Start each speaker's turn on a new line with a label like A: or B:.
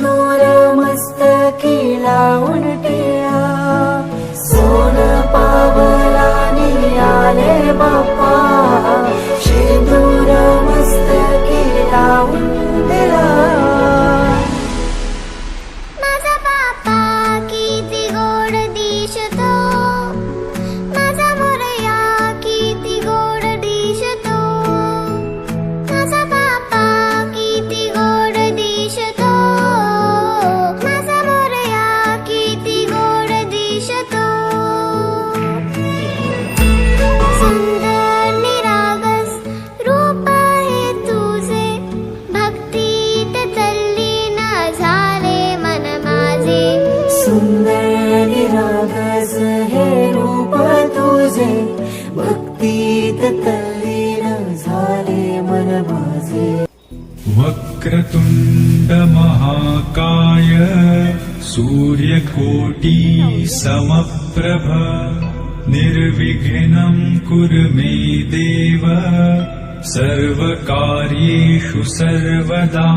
A: घोर मस्तकी लावून टे
B: जे वक्रतुण्डमहाकाय सूर्यकोटी समप्रभ निर्विघ्नम् कुर्मे देव। सर्वकार्येषु सर्वदा।